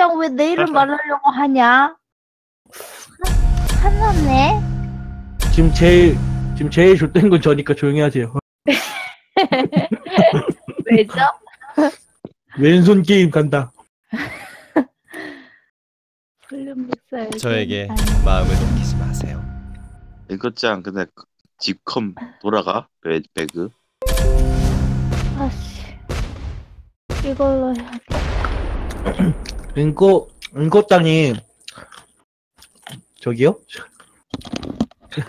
짱왜내 이름 말하려고 하냐? 화났네. 지금 제일 지금 제일 좆된 건 저니까 조용히 하세요. 왜죠? 왼손 게임 간다. 저에게 마음을 넘기지 마세요. 이것짱 근데 그 집컴 돌아가? 배, 배그? 아씨. 이걸로 해야 돼. 은꼬 은꼬짱이 저기요?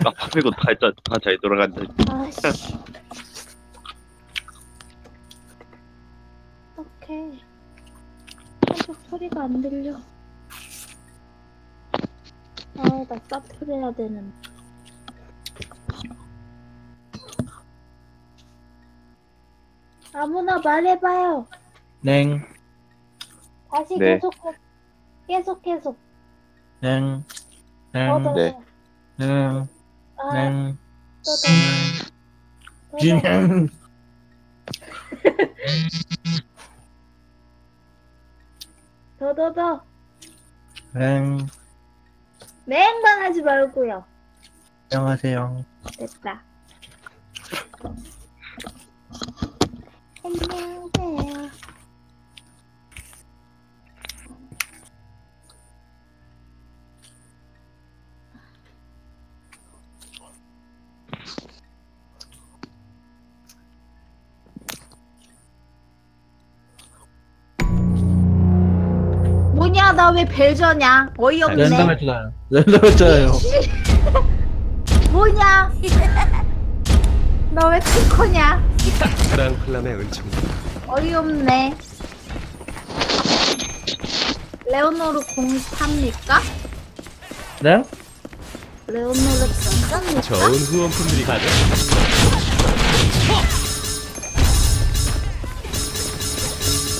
막 빼고 다잘 돌아간다 아씨. 어떡해. 계속 소리가 안 들려. 아, 나 사플 해야 되는. 아무나 말해봐요. 냉, 다시 네. 계속, 계속, 계속. 냉, 더, 냉, 더, 네. 더. 냉, 아. 더, 더, 더. 맹만 하지 말고요. 안녕하세요. 됐다. 안녕하세요. 뭐냐 나 왜 벨저냐 어이없네 랜덤 했잖아요. 랜덤 했잖아요. 뭐냐 너왜 특허냐 프랑클람의 은총. 어이없네. 레오노르 공 탑니까? 네? 레오노르 공 탑니까? 좋은 후원품들이 가죠.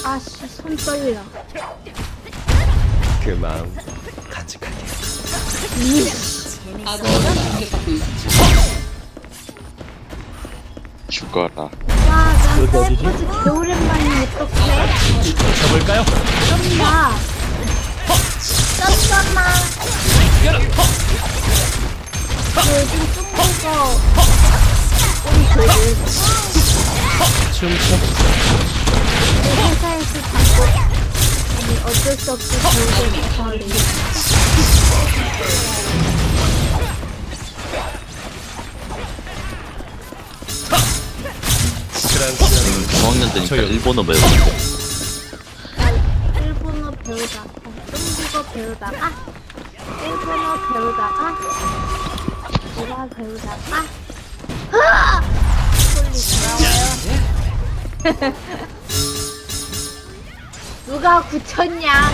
아씨 손 떨려. 그 마음 간직할게요. 죽어라 여기 어디지? 셀퍼즈 개오랜만에 어떡해? 쳐볼까요? 쩐다. 쩐잖아. 요즘 중국어 우리 그 춤춰. 회사에서 어쩔 수 없이 결국. 프랑클람. 중학년 때니까 저요. 일본어 배우는데 일본어 배우다가 중국어 배우다가 일본어 배우다가 뭐가 배우다가 으아! 소리 좋아요 누가 굳혔냐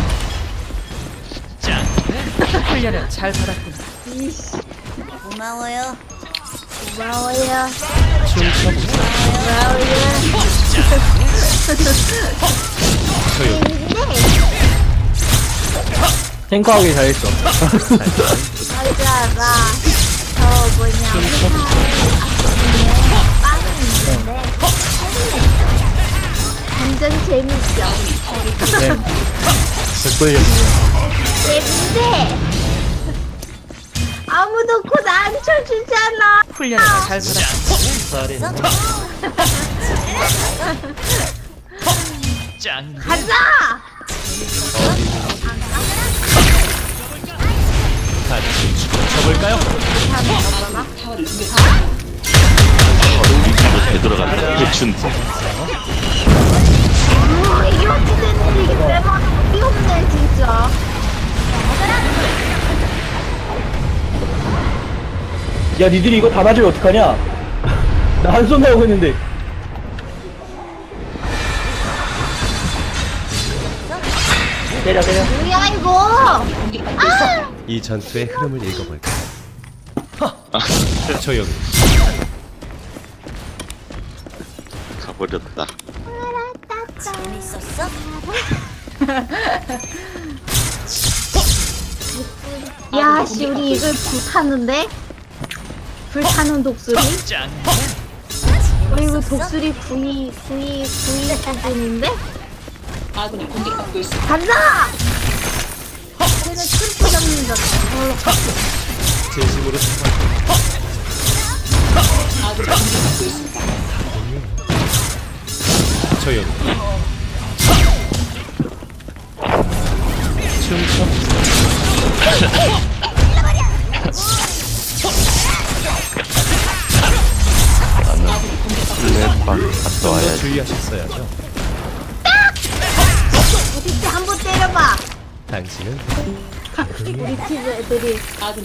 훈련을 잘 받았군. 이씨 고마워요. 고마워요. 고마워요. 탱커하기 잘했어. 맞아 나저 뭐냐 아침에 빵이 있는데 완전 재밌죠 네. 백골이었네요. 재밌는데 아무도 곧안 쳐주잖아 훈련을 잘 받았군. 가자 같이 춤춰볼까요? 우리 집도 잘 돌아간다 대춘 어, 이게 어찌 됐는데 이게 내만 귀엽네 진짜 야, 니들이 이거 다 맞으면 어떡하냐? 나 한손 나오고 있는데. 때려, 때려. 뭐야 이거 이 전투의 흐름을 읽어볼까요? 조용히. 가버렸다 재밌었어? 야씨 우리 이걸 불 타는데? 불타는 독수리? 그리고 독수리 구이 구이 구이 수준인데? 아 그냥 공격받고 있어 간다! 쟤는 춤프 잡는 줄 알았어 진심으로 아군이 공격받고 있어 세요. 술래방 갔다 좀더 와야지 주의하셨어야죠. 어디 한번 때려봐. 당신은 우리 팀 애들이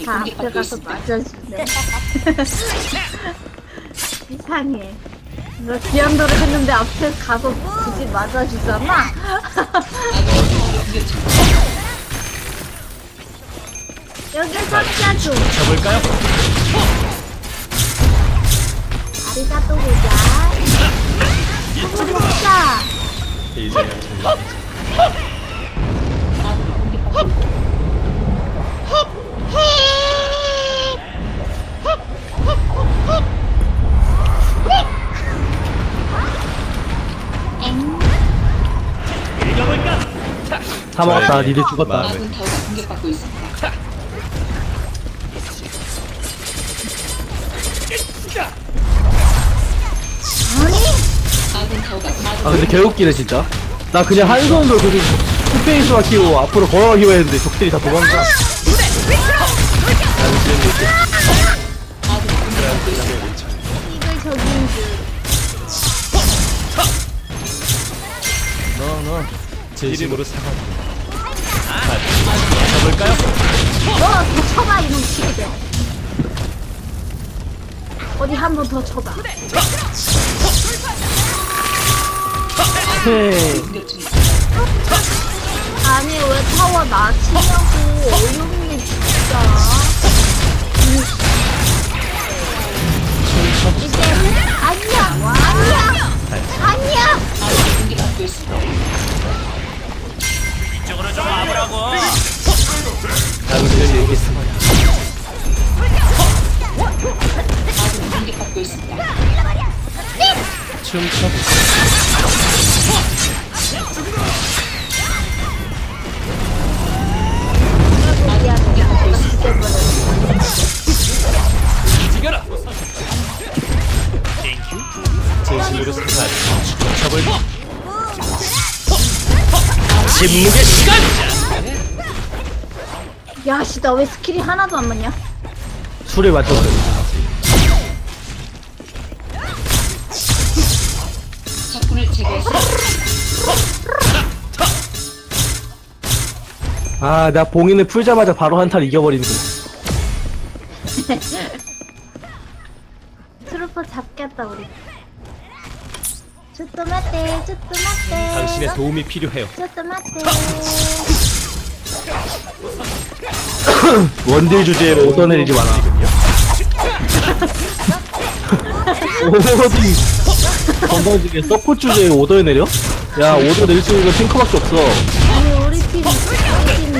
다 앞에 가서 맞아주네. 이상해. 너 기한도를 했는데 앞에 가서 굳이 맞아주잖아. 여기서 짜줘. 쳐볼까요? 아리가또 보자. 먹자. 이제 다 먹었다. 니들 죽었다. 마음을 아 근데 개웃기네 진짜. 나 그냥 한 손으로 그냥 스페이스와 키고 앞으로 걸어가기로 했는데 적들이 다 도망가. 이걸 저긴 줄. 진심으로 사과합니다. 어디 한번 더 쳐봐. 헤. 아니 왜 타워 나 치냐고 어이없네 진짜. 이제 아니야 아니야 아니야. 당신을 여기 사과합니다. 쳐볼까? 침묵의 시간! 야씨 나 왜 스킬이 하나도 안 맞냐? 술에 맞췄어. 아, 나 봉인을 풀자마자 바로 한타를 이겨버리는 거. 트루퍼 잡겠다 우리. 쭈또 맞대 쭈또 맞대. 당신의 도움이 필요해요. 쭈또 맞대. 원딜 주제로 오더 내리지 마라. 어디 건강 중에 서포 주제에 오더 내려? 야 오더 낼수 있는 건 탱커밖에 없어. 아니 우리 팀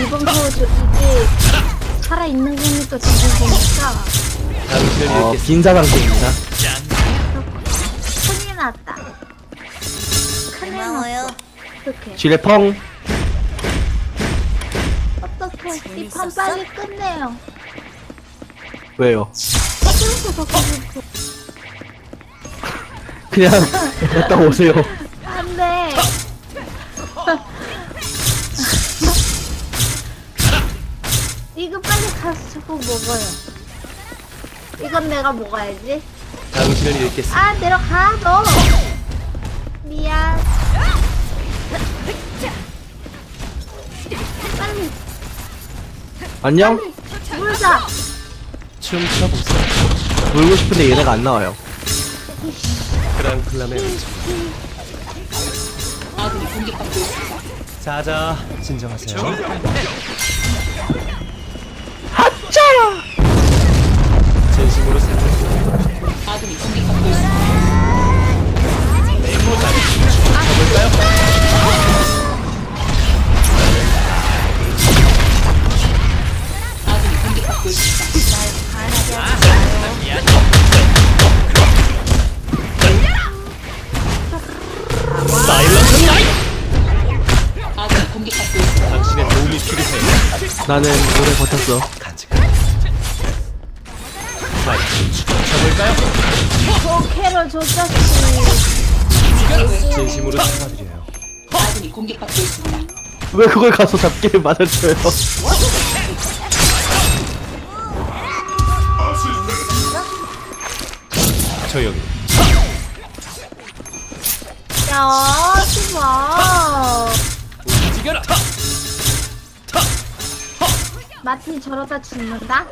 이번 이게 살아 있는 거니까 지금 보니까 당신을 어, 이렇게 빈사상태입니다. 큰일 났다. 큰일 났어. 어떡해. 지뢰 펑. 어떡해. 이 판 빨리 끝내요. 왜요? 트루퍼 갖고 싶어. 그냥 갔다 오세요. 안 돼. 이거 빨리 가서 저거 먹어요. 이건 내가 먹어야지. 당신을 잃겠습니다. 아, 내려가, 너. 미안. 빨리, 안녕? 물자. 춤춰보세요. 놀고 싶은데 얘네가 안 나와요. 크랑클람의 음성. 자자, 진정하세요. 진심으로 사과합니다. 사일런트 나이트! 당신의 도움이 필요해요. 나는 오래 버텼어. 간직한 멈춰볼까요? 저 캐럴 저 자식. 진심으로 사과드려요. 왜 그걸 가서 잡기를 맞아줘요 조용히. 야, 좋아. 움직여라. 마틴 저러다 죽는다?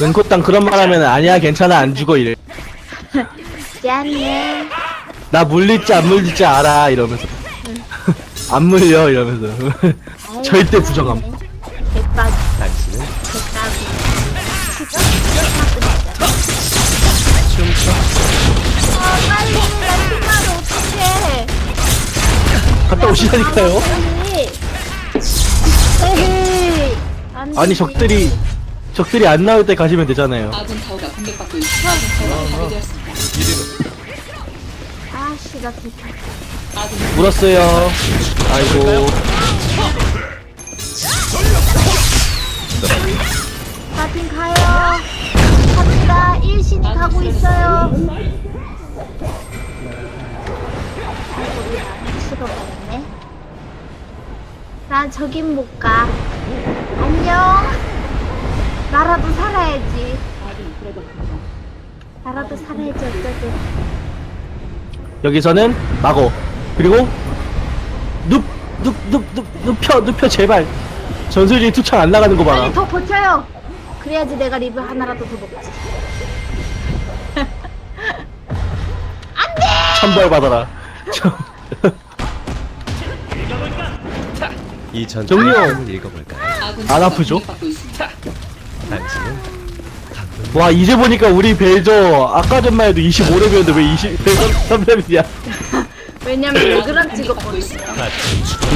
랭코땅 그런 말 하면 아니야 괜찮아 안 죽어 이래 짠해. 나 물릴지 안 물릴지 알아 이러면서 안 물려 이러면서 절대 부정함 개빡, 당신은 개빡. 춤춰. 아, 빨리 나 피나면 어떡해. 갔다 오시라니까요 빨리. 에헤이. 안 아니 되지. 적들이 적들이 안 나올 때 가시면 되잖아요 아군 타워가 공격받고 있습니다. 아군 타워가 파괴되었습니다. 아씨, 나 들켜. 물었어요 아이고 마틴 가요. 갑니다. 일신이 가고 있어요. 죽어버렸네. 난 저긴 못 가. 안녕. 나라도 살아야지. 나라도 살아야지 어쩌든. 여기서는 마고 그리고 눕눕눕눕 눕혀 눕혀 제발 전술이 투창 안 나가는 거 봐라 빨리 더 버텨요. 그래야지 내가 리뷰 하나라도 더 먹지. 천벌 받아라 이 전투 정리요. 읽어볼까요? 아군 안 아프죠? 와 이제 보니까 우리 벨저 아까 전만 해도 25렙이었는데 왜 20, 3렙이야 왜냐면 레그랑 공격받고 찍었거든. 있습니다.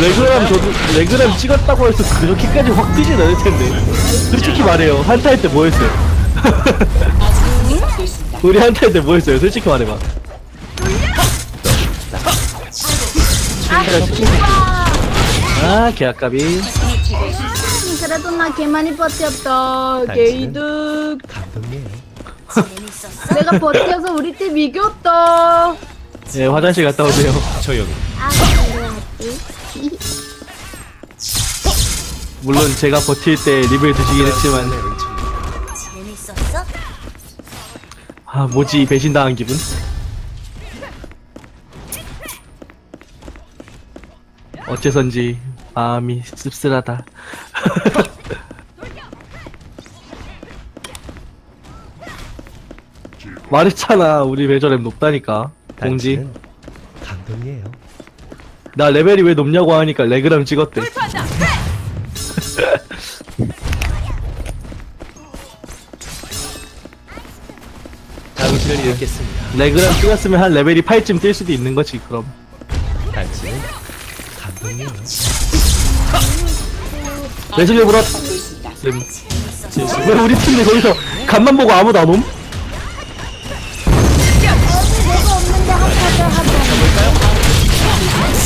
레그람 저도 레그람 찍었다고 해서 그렇게까지 확 뛰진 않을 텐데 솔직히 말해요 한타 할 때 뭐 했어요. 우리 한타 할 때 뭐 했어요 솔직히 말해봐 아. 아 개아깝이 그래도 나 개 많이 버텼다. 게이득. 감동이에요. 내가 버텨서 우리 팀 이겼다. 네 화장실 갔다 오세요 조용히. 아, 그래야지. 물론 제가 버틸 때 리뷰를 드시긴 했지만. 아 뭐지 배신당한 기분 어째선지 마음이 씁쓸하다 말했잖아 우리 레저랩 높다니까 공지 당신은 감동이에요. 나 레벨이 왜 높냐고 하니까 레그람 찍었대 당신을. 레그람 찍었으면 한 레벨이 8쯤 뛸 수도 있는 거지 그럼 당신은 감동이에요. 레슬리 브라 받고 있습니다. 왜 우리 팀들 거기서 간만 보고 아무도 안 옴?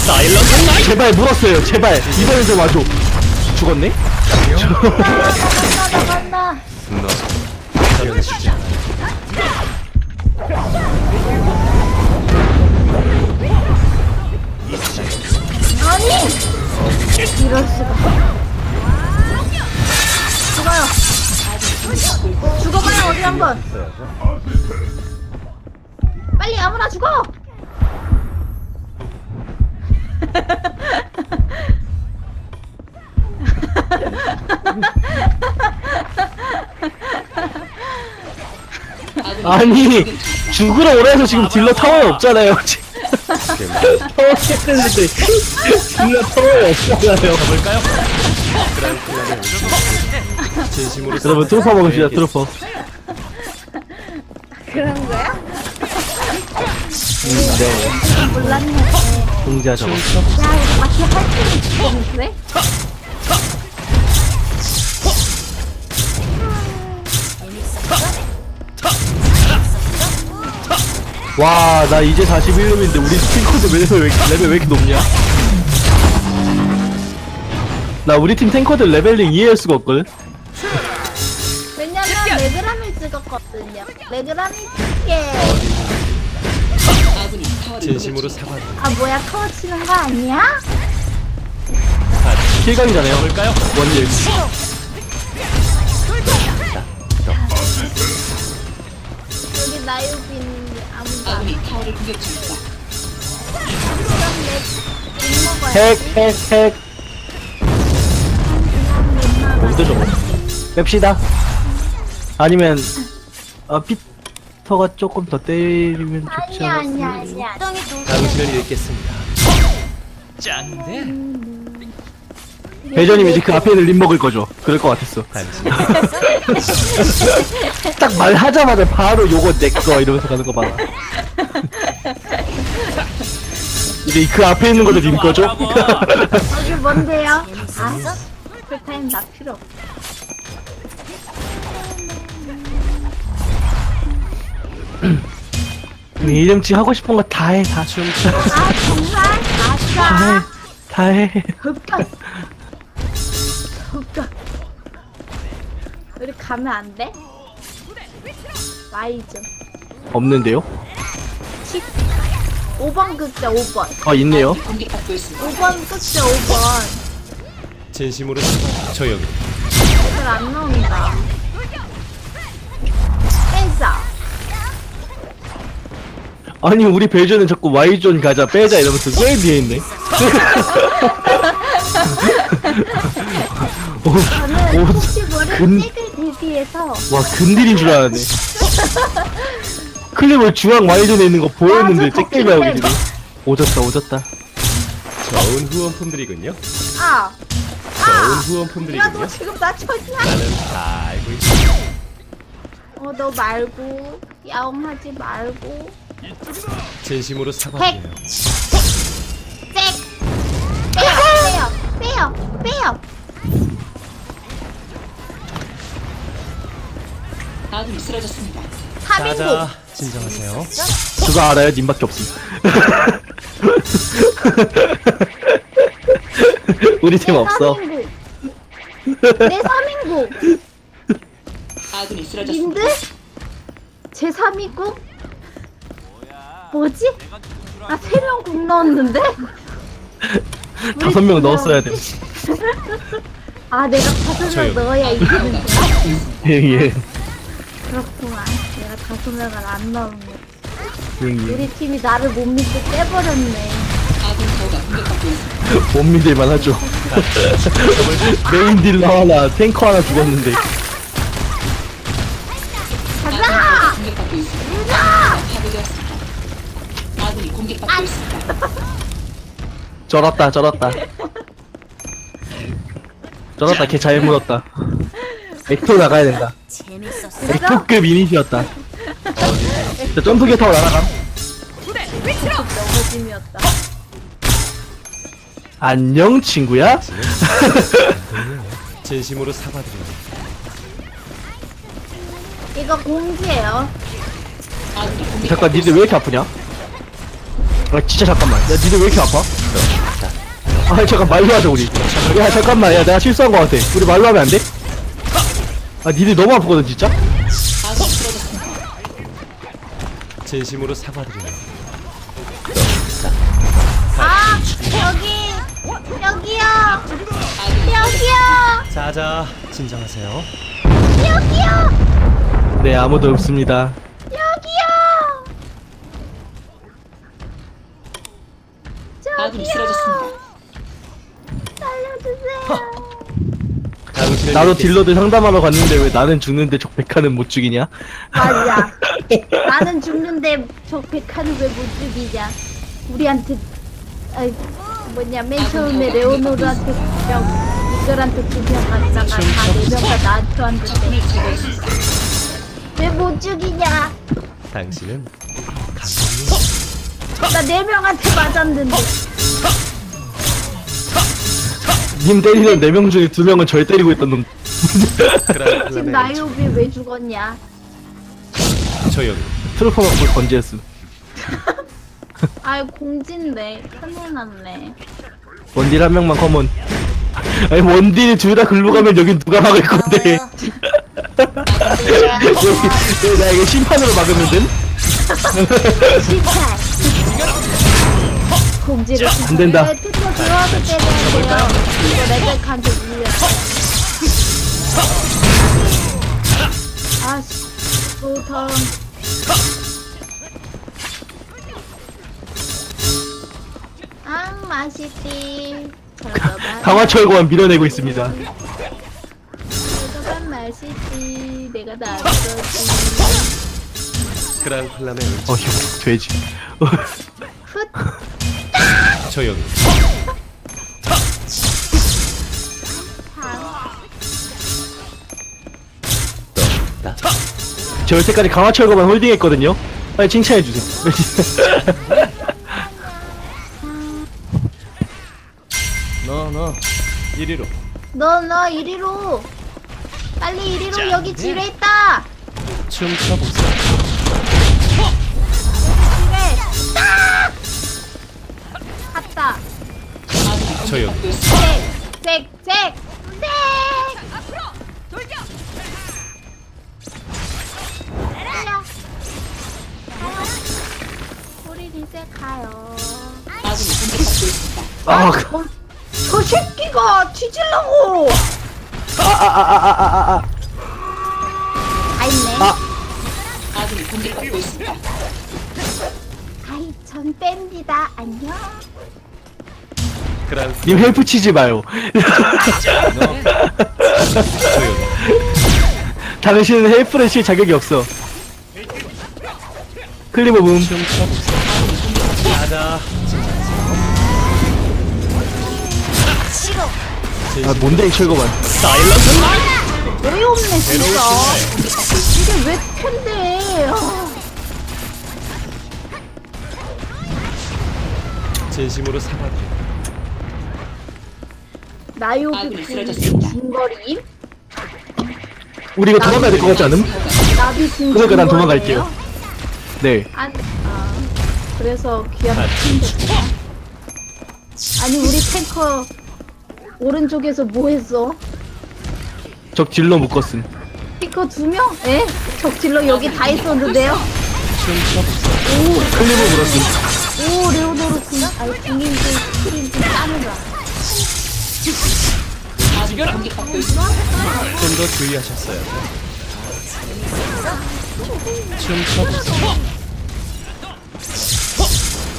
사일런트. 제발 물었어요 제발 이번엔 좀 와줘 죽었네? 간다, 간다. 아니! 이럴 수가. 죽어요. 죽어봐요, 어디 한 번. 빨리 아무나 죽어! 아니 죽으러 오래서 지금 딜러 타워에 없잖아요 타워 깼는데 딜러 타워에 없잖아요 볼까요? 진심으로 여러분 트루퍼 먹읍시다 트루퍼 그런 거야? 네. 몰랐네. 공지하 저거 야, 이거 마치 할수 있겠는데? 와나 이제 41렙인데 우리 탱커들 레벨 왜, 이렇게- 레벨 왜 이렇게 높냐? 나 우리 팀 탱커들 레벨링 이해할 수가 없거든 거든요. 왜? 아군이 타워를 진심으로. 사과드립니다. 아 뭐야 커 치는 거 아니야? 킬각이잖아요. 볼까요? 원딜. 여기 나유비 있는데 아무도 안 아군이 타워를 공격 중입니다. 그럼 내못 먹어야지. 핵, 핵, 핵. 저거? 뺍시다. 아니면, 아, 피터가 조금 더 때리면 좋지 아니야 않을까? 아니야 아니야. 당신을 읽겠습니다. 짠데? 배전님 이제 그 앞에 있는 림 먹을 거죠? 그럴 것 같았어. 당신 딱 말하자마자 바로 요거 내꺼 이러면서 가는 거 봐라. 이제 그 앞에 있는 것도 님 거죠? 여기 뭔데요? 아, 풀타임 나 필요 없어. 이름치 하고 싶은 거 다 해, 다. 아 정말? 다 해, 아싸. 다 해. 흡격. 흡격. 우리 가면 안 돼? 와이 좀. 없는데요? 5번 극자 5번. 아, 있네요. 공격받고 있습니다. 5번 극자 5번. 진심으로. 저 여기 애들 안 나온다. 아니, 우리 배전은 자꾸 Y존 가자, 빼자 이러면서 왜 뒤에 있네? 오, 저는 오, 혹시 모를 근- 찍을 대비해서 와, 근딜인 줄 알았네. 클립을 중앙 Y존에 있는 거 보였는데, 아, 저 잭게임 하고 덕질을 계시네. 오졌다, 오졌다. 좋은 후원품들이군요. 아, 좋은 야너 후원품들이군요. 지금 나 쳤냐? 나는 다 알고 있어. 어 너 말고 야옹하지 말고 진심으로 사과드려요. 잭 빼요 빼요 빼요 빼요 아군이 쓰러졌습니다. 3인국 자자, 진정하세요. 그거 알아요? 님밖에 없음. 우리 팀 없어. 3인국 내 3인국 아군이 쓰러졌습니다. 님들 제 3인국 뭐지? 나 3명 국 넣었는데? 우리 다섯 명두 넣었어야 돼. 아 내가 다섯 저요. 명 넣어야 이기는 거야? 예, 예. 그렇구만 내가 다섯 명을 안 넣은 거 예, 우리 팀이 나를 못 믿고 아군 공격받고 있습니다. 못 믿을만 하죠. 메인 딜러 하나, 탱커 하나 죽었는데. 쩔었다, 쩔었다. 쩔었다, 걔 잘 물었다. 엑토 나가야 된다. 엑토급 이니시였다. 자, 점프기 타고 날아감. 넘어짐이었다 안녕, 친구야? 진심으로 사과드려요. 이거 공지예요 공격받고 잠깐, 니들 왜 이렇게 아프냐? 아, 진짜 잠깐만. 야, 니들 왜 이렇게 아파? 아, 잠깐, 말로 하자, 우리. 야, 잠깐만. 야, 내가 실수한 것 같아. 우리 말로 하면 안 돼? 아, 니들 너무 아프거든, 진짜? 진심으로 사과드려요. 아 여기 여기요 여기요 자자, 진정하세요. 여기요 네, 아무도 없습니다. 여기요 아군이 저기요 쓰러졌습니다. 살려주세요 나도 읽겠습니다. 딜러들 상담하러 갔는데 왜 나는 죽는데 적 백화는 못 죽이냐? 맞아 나는 죽는데 저 백화는 왜 못 죽이냐 우리한테 아 뭐냐 맨 처음에 레오노르한테 이글한테 두명 갔다가 다네명다 나한테 왔는데. 왜 못 죽이냐 당신은. 나 네 명한테 맞았는데 님 때리는 4명 중에 2명은 절 때리고 있던 놈. 지금 나이오비 왜 죽었냐 저 여기 트루퍼 갖고 건지했음. 아이 공진데 큰일 났네 원딜 한 명만 커먼. 아니 원딜이 둘다 글로 가면 여긴 누가 막을 건데. 여기 나 이거 심판으로 막으면 됨? 시찰. 공지를 안 된다. 네. 이거 레벨칸도. 아씨, 소탕. 아, 맛있지. 강화철거만 밀어내고 있습니다. 맛있지. 내가. 그랑플라의 어휴 돼지. 나저 여태까지 강화철거만 홀딩했거든요. 빨리 칭찬해 주세요. 너, 너, 이리로. 너, 너 이리로. 빨리 이리로 여기 지뢰 있다. 춤춰보세 색, 색. 달려. 가요. 우리 리셋 가요. 아군이 공격받고 있습니다. 아, 그- 어, 저 새끼가 뒤질라고. 아, 아, 아, 아, 아, 아, 아. 다 있네. 아. 아이, 전 뺍니다. 안녕. 그랑 님 헬프 치지 마요. 당신은 헬프를 칠 자격이 없어. 클리버 붐. 아, 뭔데 이 철거만. 어이없네, 진짜. 이게 왜 편데? 아. 진심으로 사과드립니다. 나요비 아군이 그 쓰러졌습니다. 진거리 우리 이거 도망가야 될 것 같지 않음? 나비 진 그러니까 난 도망갈게요. 네. 아, 아 그래서 귀한 탱크 아니 우리 탱커 오른쪽에서 뭐 했어? 적 딜러 묶었음. 탱커 두 명? 에? 적질러 여기 다 있었는데요? 춤춰보세요. 클리버 물었음. 오 레오노르 궁 아니 궁인지 스킬인지 짜느라 공격받고. 좀더 주의하셨어요. 춤춰보세요.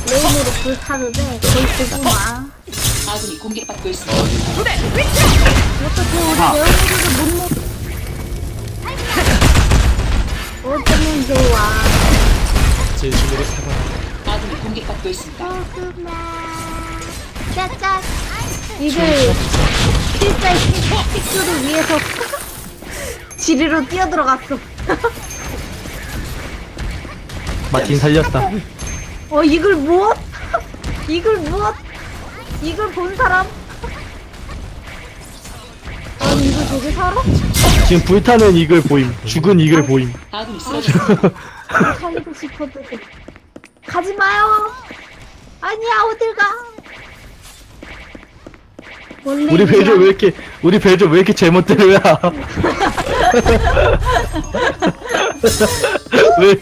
레오노르 불 타는데 거의 보구마 아군이 공격받고 있습니다. 어떻게 우리 레오노르를 못 먹... 어쩌면 좋아 진심으로 사과드립니다. 아군이 공격받고 있습니다. 조금만 짜잔 이글 필살 픽스를 위해서 지리로 뛰어들어갔어 마틴 살렸다. 어 이글 무엇? 이글 무엇? 이글 본 사람? 아니 이글 저기 살아? 지금 불타는 이글 보임. 죽은 이글 보임. 아군이 쓰러졌습니다. 살리고 싶어도 가지 마요 아니야 어딜 가 우리 배조 왜 이렇게 우리 배조 왜 이렇게 제멋대로야? 왜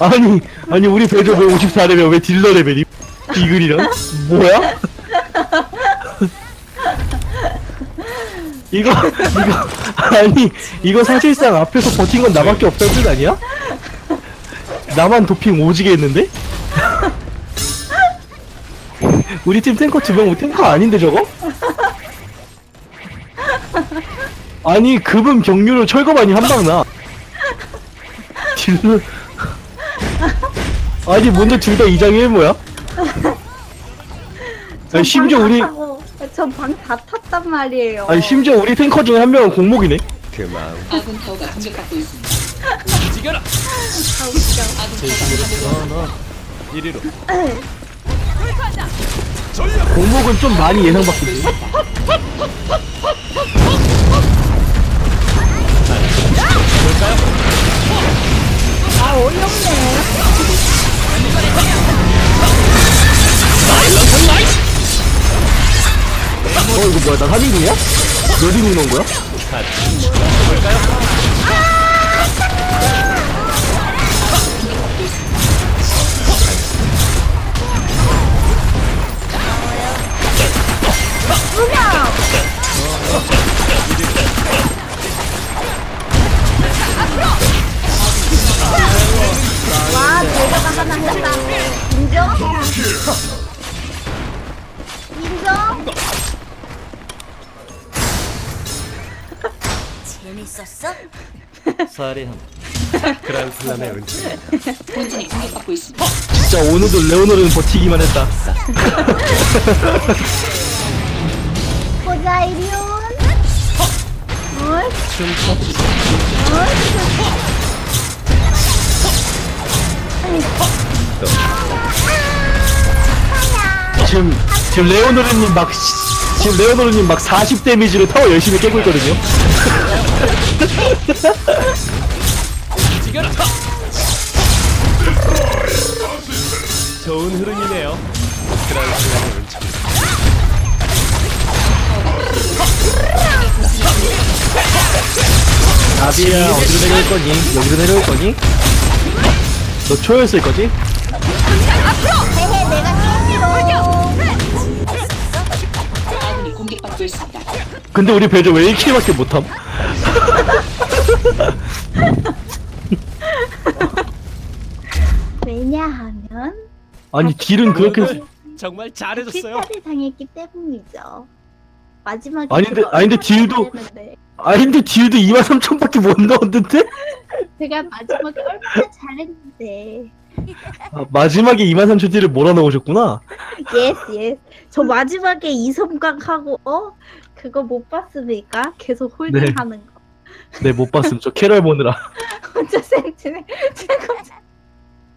아니 아니 우리 배조 왜 54레벨 왜 딜러 레벨이 이글이랑 뭐야? 이거 이거 아니 이거 사실상 앞에서 버틴 건 나밖에 없다는 뜻 아니야? 나만 도핑 오지게 했는데? 우리 팀 탱커 두명 탱커 아닌데 저거? 아니 급은 경류로 철거반이 한방 나. 딜러 아니 뭔데 둘 다 이장이 뭐야? 아니 심지어 우리 전방 다 탔단 말이에요 아니 심지어 우리 탱커 중에 한 명은 공목이네. 그 마음. 아군 타워가 공격받고 있습니다. 지겨라. 아 웃겨 아군 타워가 공격받고 이리로. 공목은 좀 많이 예상받거든. 아 뭐야 나 3인궁이야? 몇 인궁 넣은 거야? 와, 대가가 하나 했다. 인정? 재밌었어? 사례함. 그랑플란의 은총. 본진이 공격받고 있습니다. 진짜 오늘도 레오노르는 버티기만 했다. 보자, 이리온. 어이. 지금 지금 레오노르님 막 시- 지금 레오노르님 막 40 데미지로 타워 열심히 깨고 있거든요. 지겨라. 좋은 흐름이네요. 그랑플란의 은총. 나비야 어디로 내려올 거니? 여기로 내려올 거니? 너 거지? 아군이 공격받고 있습니다. 근데 우리 배저 왜 1킬밖에 못함? 왜냐하면 아니 딜은 그렇게 정말 잘해줬어요. 킬타를 당했기 때문이죠. 마지막에 아닌데- 아닌데 딜도- 잘했는데. 아닌데 딜도 23,000밖에 못 넣었는데? 제가 마지막에 얼마나 잘했는데. 아, 마지막에 23,000 딜을 몰아 넣으셨구나? 예스 예스. 저 마지막에 이성각하고 어 그거 못 봤습니까? 계속 홀딩하는 거. 네 못 봤음 저 캐럴 보느라 혼자 생치네. 최고자.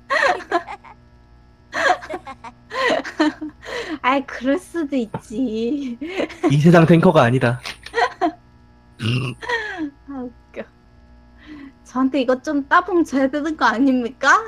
아이 그럴 수도 있지. 이 세상 탱커가 아니다 아 웃겨. 저한테 이것 좀 따봉 줘야 되는 거 아닙니까?